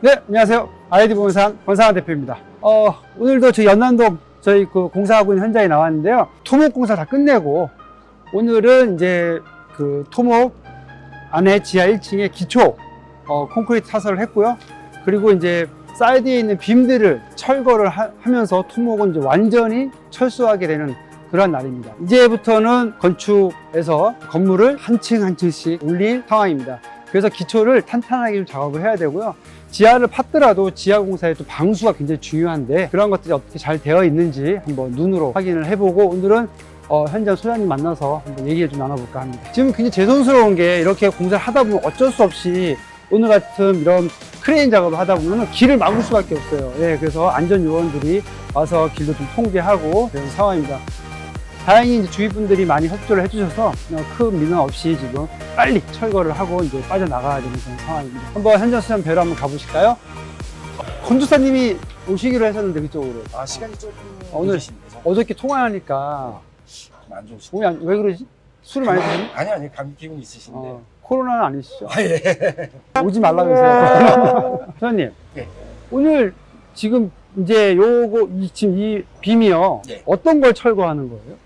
네, 안녕하세요. 아이디 본산 권상환 대표입니다. 어, 오늘도 저 연남동 저희 그 공사하고 있는 현장에 나왔는데요. 토목 공사 다 끝내고 오늘은 이제 그 토목 안에 지하 1층에 기초 어, 콘크리트 타설을 했고요. 그리고 이제 사이드에 있는 빔들을 철거를 하, 면서 토목은 이제 완전히 철수하게 되는 그런 날입니다. 이제부터는 건축에서 건물을 한 층 한 층씩 올릴 상황입니다. 그래서 기초를 탄탄하게 좀 작업을 해야 되고요. 지하를 팠더라도 지하 공사의 또 방수가 굉장히 중요한데 그런 것들이 어떻게 잘 되어 있는지 한번 눈으로 확인을 해보고 오늘은 어, 현장 소장님 만나서 한번 얘기를 좀 나눠볼까 합니다. 지금 굉장히 죄송스러운 게 이렇게 공사를 하다 보면 어쩔 수 없이 오늘 같은 이런 크레인 작업을 하다 보면 길을 막을 수밖에 없어요. 예, 그래서 안전 요원들이 와서 길도 좀 통제하고 그런 상황입니다. 다행히 이제 주위 분들이 많이 협조를 해주셔서 어, 큰 민원 없이 지금 빨리 철거를 하고 이제 빠져나가야 되는 그런 상황입니다. 한번 현장 수장 뵈러 한번 가보실까요? 건조사님이 오시기로 했었는데 그쪽으로 아 시간이 조금 어, 오늘-. 어저께 통화하니까 좀안 좋으시죠? 몸이 안, 왜 그러지? 술을 많이 드셨니? 아니 아니 감기 기운 있으신데. 어, 코로나는 아니시죠? 아 예. 오지 말라 그러세요. 소장님, 예. 오늘 지금 이제 요거 이, 지금 이 빔이요. 예. 어떤 걸 철거하는 거예요?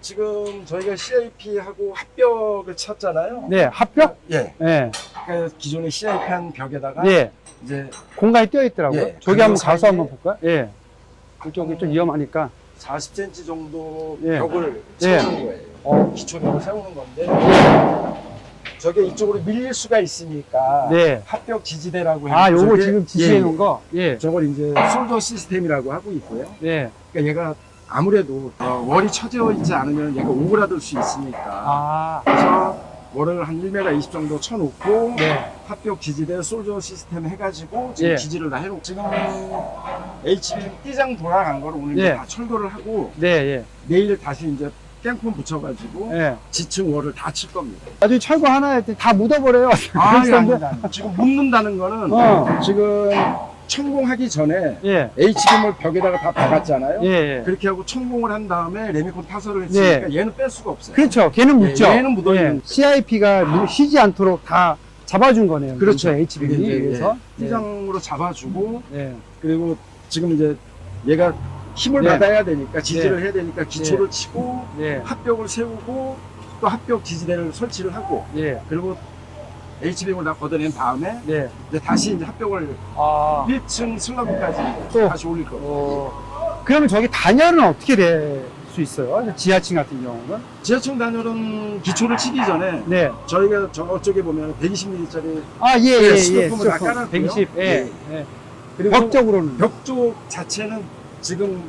지금 저희가 CIP 하고 합벽을 쳤잖아요. 네, 합벽? 예. 네, 그러니까 기존에 CIP 한 벽에다가 네. 이제 공간이 띄어 있더라고요. 예, 저기 한번 가서 사이에- 한번 볼까요? 예. 이쪽이 좀 위험하니까. 40cm 정도 예. 벽을 예. 세우는 거예요. 어, 기초벽을 세우는 건데 저게 이쪽으로 밀릴 수가 있으니까 네. 합벽 지지대라고 해서 아, 요거 지금 지시해 예, 놓은 거? 예. 예. 저걸 이제 솔더 시스템이라고 하고 있고요. 예. 그러니까 얘가 아무래도 어, 월이 쳐져 있지 않으면 얘가 오그라들 수 있으니까 아, 그래서 월을 한 1m 20 정도 쳐놓고 네. 합벽 기지대 솔저 시스템 해가지고 지금 예. 기지를 다 해놓고 지금 HB 띠장 돌아간 거를 오늘 예. 다 철거를 하고 네, 예. 내일 다시 이제 깽폰 붙여가지고 예. 지층 월을 다 칠 겁니다. 나중에 철거 하나 할 때 다 묻어버려요. 아, 그랬었는데. 아닙니다. 아닙니다. 지금 묻는다는 거는 어. 지금 천공하기 전에 예. HBM을 벽에다가 다 박았잖아요. 예, 예. 그렇게 하고 천공을 한 다음에 레미콘 타설을 했으니까 얘는 뺄 수가 없어요. 그렇죠. 걔는 묻죠. 예, 얘는 묻어 있는 CIP가 쉬지 않도록 다 잡아준 거네요. 그렇죠. 이게 이제, 그래서. 예, 띠장으로 잡아주고 예. 그리고 지금 이제 얘가 힘을 네. 받아야 되니까 지지를 해야 되니까 기초를 치고 예. 합벽을 세우고 또 합벽 지지대를 설치를 하고 예. 그리고 HBM을 다 걷어낸 다음에 예. 이제 다시 이제 합벽을 아. 1층 슬러그까지 또. 다시 올릴 겁니다. 어. 그러면 저기 단열은 어떻게 될 수 있어요? 지하층 같은 경우는? 지하층 단열은 기초를 치기 전에 네. 저희가 저쪽에 보면 120mm짜리 아, 예, 예, 예, 예. 스토프는 다 스토프. 깔았고요. 120, 예. 예. 예. 그리고 벽적으로는? 벽 쪽 자체는 지금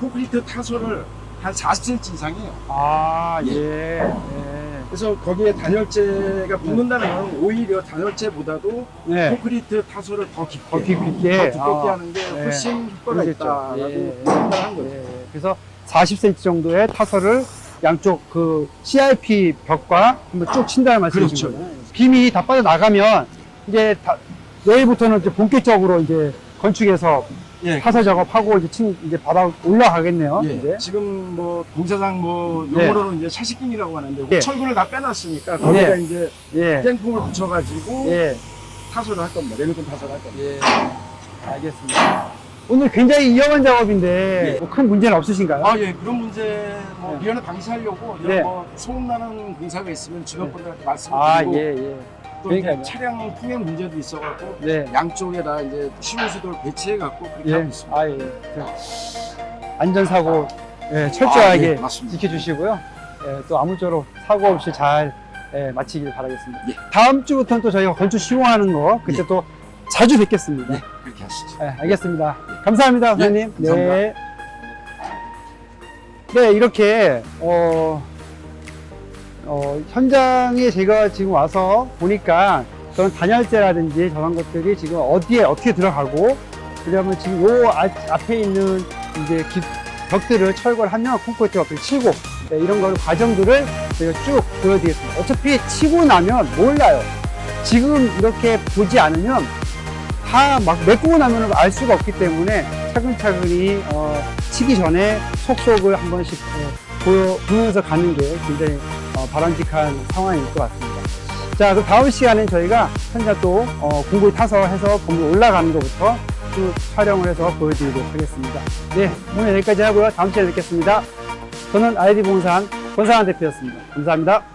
콘크리트 타설을 한 40cm 이상이에요. 아, 예. 예. 예. 그래서 거기에 단열재가 붙는다는 건 오히려 단열재보다도 네. 콘크리트 타설을 더 깊게, 더 깊게. 더 두껍게 아. 하는 게 네. 훨씬 효과가 그러겠죠. 있다라고 예. 판단한 거죠. 예. 그래서 40cm 정도의 타설을 양쪽 그 CIP 벽과 한번 쭉 친다는 말씀이신 그렇죠. 거예요. 빔이 다 빠져나가면 이제 다, 내일부터는 이제 본격적으로 이제 건축에서 예. 타설 작업하고 이제 층 이제 바닥 올라가겠네요. 예. 이제. 지금 뭐 공사장 뭐 네. 용어로는 이제 샤시킹이라고 하는데 예. 철근을 다 빼놨으니까 거기다 예. 이제 예. 땡풍을 붙여가지고 예. 타설을 할 겁니다. 레미콘 타설을 할 겁니다. 예. 알겠습니다. 오늘 굉장히 위험한 작업인데 예. 뭐 큰 문제는 없으신가요? 아, 예, 그런 문제, 뭐, 네. 미연을 방지하려고, 이런 네. 뭐, 소음나는 공사가 있으면 주변 네. 분들한테 말씀을 아, 드리고, 예, 예. 또 그러니까요. 차량 통행 문제도 있어갖고, 네. 양쪽에다 이제 신호수도를 배치해갖고, 그렇게 예. 하고 있습니다. 아, 예. 그 안전사고 예, 철저하게 아, 예, 맞습니다. 지켜주시고요. 예, 또 아무쪼록 사고 없이 잘 예, 마치길 바라겠습니다. 예. 다음 주부터는 또 저희가 건축 시공하는 거 그때 예. 또 자주 뵙겠습니다. 네, 그렇게 하시죠. 예, 알겠습니다. 감사합니다, 예, 선생님. 감사합니다. 네. 네, 이렇게 어, 어, 현장에 제가 지금 와서 보니까 그런 단열재라든지 저런 것들이 지금 어디에 어떻게 들어가고 그러면 지금 요 아- 앞에 있는 이제 기- 벽들을 철거를 하면 콘크리트 벽을 치고 네, 이런 거를 과정들을 저희가 쭉 보여드리겠습니다. 어차피 치고 나면 몰라요. 지금 이렇게 보지 않으면 다 막 메꾸고 나면 알 수가 없기 때문에 차근차근히 어, 치기 전에 속속을 한 번씩 어, 보여, 보면서 가는 게 굉장히 어, 바람직한 상황일 것 같습니다. 자, 그럼 다음 시간엔 저희가 현장 또 어, 공구리 타서 해서 건물 올라가는 것부터 쭉 촬영을 해서 보여드리도록 하겠습니다. 네, 오늘 여기까지 하고요. 다음 시간에 뵙겠습니다. 저는 아이디 봉산 권상환 대표였습니다. 감사합니다.